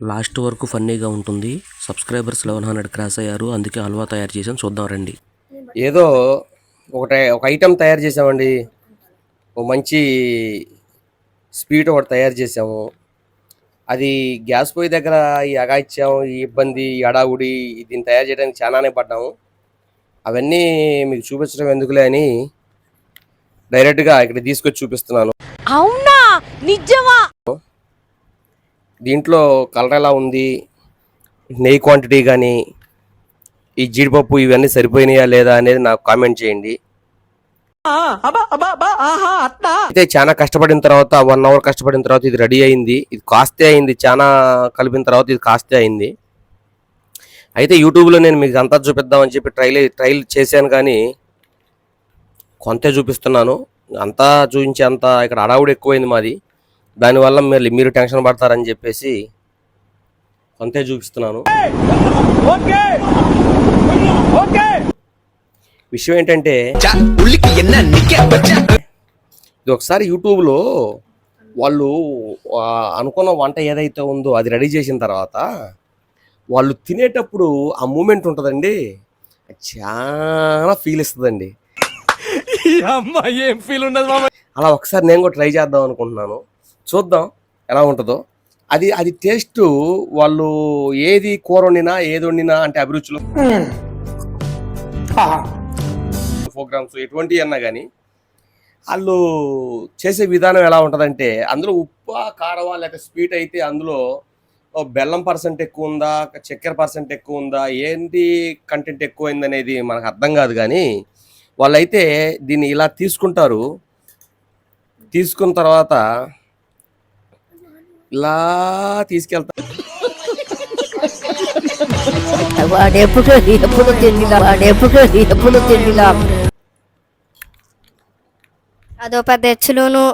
Last వరకు ఫన్నీగా ఉంటుంది. సబ్స్క్రైబర్స్ లెవెన్ హండ్రెడ్ క్రాస్ అయ్యారు. అందుకే హల్వా తయారు చేసాను చూద్దాం రండి. ఏదో ఒకటి ఒక ఐటెం తయారు చేసామండి ఒక మంచి స్వీట్ ఒకటి తయారు చేసాము అది గ్యాస్ పొయ్యి దగ్గర ఈ అగాయిత్యం ఈ ఇబ్బంది ఈ అడావుడి దీన్ని తయారు చేయడానికి చాలానే పడ్డాము. అవన్నీ మీకు చూపించడం ఎందుకులే అని డైరెక్ట్గా ఇక్కడ తీసుకొచ్చి చూపిస్తున్నాను. అవునా? నిజమా? దీంట్లో కలర్ ఎలా ఉంది? నెయ్యి క్వాంటిటీ కానీ ఈ జీడిపప్పు ఇవన్నీ సరిపోయినాయా లేదా అనేది నాకు కామెంట్ చేయండి. అయితే చాలా కష్టపడిన తర్వాత వన్ అవర్ కష్టపడిన తర్వాత ఇది రెడీ అయింది. ఇది కాస్తే అయింది చాలా కలిపిన తర్వాత ఇది కాస్తే అయింది. అయితే యూట్యూబ్లో నేను మీకు అంతా చూపిద్దామని చెప్పి ట్రైల్ ట్రైల్ చేశాను కానీ కొంతే చూపిస్తున్నాను. అంతా చూపించే అంత ఇక్కడ అడావుడు ఎక్కువైంది మాది. దానివల్ల మీరు మీరు టెన్షన్ పడతారని చెప్పేసి కొంతే చూపిస్తున్నాను. విషయం ఏంటంటే ఇది ఒకసారి యూట్యూబ్లో వాళ్ళు అనుకున్న వంట ఏదైతే ఉందో అది రెడీ చేసిన తర్వాత వాళ్ళు తినేటప్పుడు ఆ మూమెంట్ ఉంటుందండి. చాలా ఫీల్ ఇస్తుందండి. ఏం ఫీల్ ఉండదు మామ. అలా ఒకసారి నేను కూడా ట్రై చేద్దాం అనుకుంటున్నాను. చూద్దాం ఎలా ఉంటుందో. అది అది టేస్ట్ వాళ్ళు ఏది కూర వండినా ఏది వండినా అంటే అభిరుచులు. ప్రోగ్రామ్స్ ఎటువంటి అన్నా కానీ వాళ్ళు చేసే విధానం ఎలా ఉంటుందంటే అందులో ఉప్పు కారమా లేక స్వీట్ అయితే అందులో బెల్లం పర్సెంట్ ఎక్కువ ఉందా చక్కెర పర్సెంట్ ఎక్కువ ఉందా ఏంటి కంటెంట్ ఎక్కువైంది అనేది మనకు అర్థం కాదు కానీ వాళ్ళైతే దీన్ని ఇలా తీసుకుంటారు. తీసుకున్న తర్వాత ఇలా తీసుకెళ్తారు వాడెప్పుడు ఎప్పుడు తిండిలా వాడెప్పుడు ఎప్పుడు తిండిలా అదో పెద్ద ఎచ్చులోను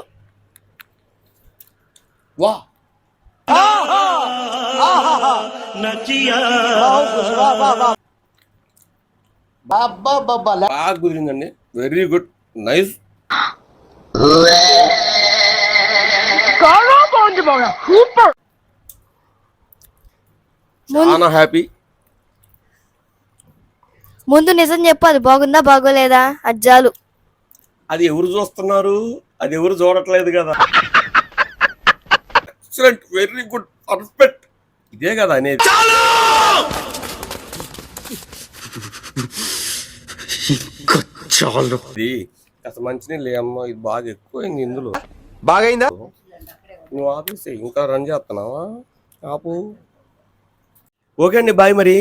వా. బాగా కుదిరిందండి. వెరీ గుడ్ నైస్ చాలా హ్యాపీ ముందు నిజం చెప్పు అది బాగుందా బాగోలేదా? అజ్జాలు అది ఎవరు చూస్తున్నారు? అది ఎవరు చూడట్లేదు కదా. ఎక్సలెంట్ వెరీ గుడ్ పర్ఫెక్ట్ ఇదే కదా అనేది. చాలు! ఇది అసలు మంచినీళ్ళు అమ్మ ఇది బాగా ఎక్కువైంది ఇందులో. బాగైందా? నువ్వు ఆపేసి ఇంకా రన్ చేస్తున్నావా? ఆపు. ఓకే అండి బాయ్ మరి.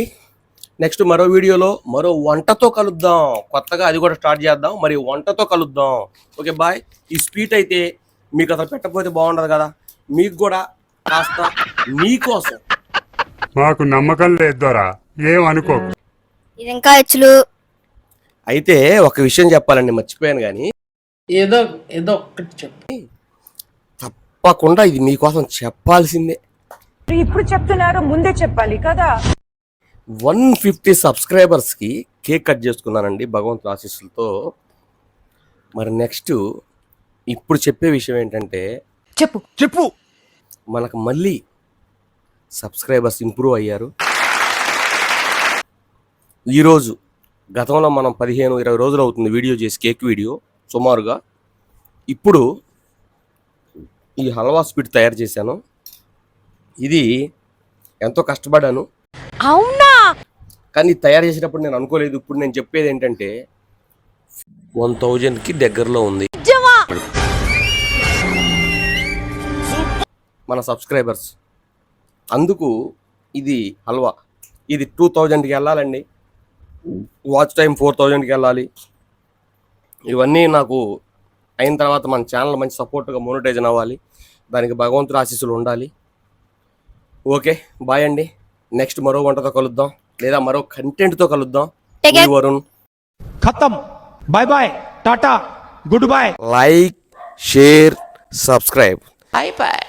నెక్స్ట్ మరో వీడియోలో మరో వంటతో కలుద్దాం. కొత్తగా అది కూడా స్టార్ట్ చేద్దాం. మరి వంటతో కలుద్దాం. Okay bye. ఈ స్వీట్ అయితే మీకు అసలు పెట్టకపోతే బాగుండదు కదా. మీకు కూడా కాస్త మీకోసం. మాకు నమ్మకం లేదు దొరా. ఏం అనుకోకు. ఇది ఇంకా ఎచ్చులు అయితే ఒక విషయం చెప్పాలండి మర్చిపోయాను కానీ. ఏదో ఏదో ఒక్కటి చెప్పు. తప్పకుండా ఇది మీకోసం చెప్పాల్సిందే. ఇప్పుడు చెప్తున్నారు ముందే చెప్పాలి కదా. వన్ ఫిఫ్టీ సబ్స్క్రైబర్స్కి కేక్ కట్ చేసుకున్నానండి భగవంతు ఆశీస్సులతో. మరి నెక్స్ట్ ఇప్పుడు చెప్పే విషయం ఏంటంటే చెప్పు. చెప్పు. మనకు మళ్ళీ సబ్స్క్రైబర్స్ ఇంప్రూవ్ అయ్యారు. ఈరోజు గతంలో మనం పదిహేను ఇరవై రోజులు అవుతుంది వీడియో చేసి కేక్ వీడియో సుమారుగా. ఇప్పుడు ఈ హల్వా స్వీట్ తయారు చేశాను. ఇది ఎంతో కష్టపడ్డాను. అవునా? కానీ తయారు చేసేటప్పుడు నేను అనుకోలేదు. ఇప్పుడు నేను చెప్పేది ఏంటంటే వన్ థౌజండ్కి దగ్గరలో ఉంది. మన సబ్స్క్రైబర్స్ అందుకు ఇది హల్వా. ఇది టూ థౌజండ్కి వెళ్ళాలండి. వాచ్ టైం ఫోర్ థౌజండ్కి వెళ్ళాలి. ఇవన్నీ నాకు అయిన తర్వాత మన ఛానల్ మంచి సపోర్ట్గా మోనిటైజన్ అవ్వాలి. దానికి భగవంతుడు ఆశీస్సులు ఉండాలి. ఓకే బాయ్ అండి. నెక్స్ట్ మరో వంటతో కలుద్దాం. లేదా మరో కంటెంట్తో కలుద్దాం. వరుణ్. ఖతం. Bye bye tata goodbye like share subscribe అయిపోయి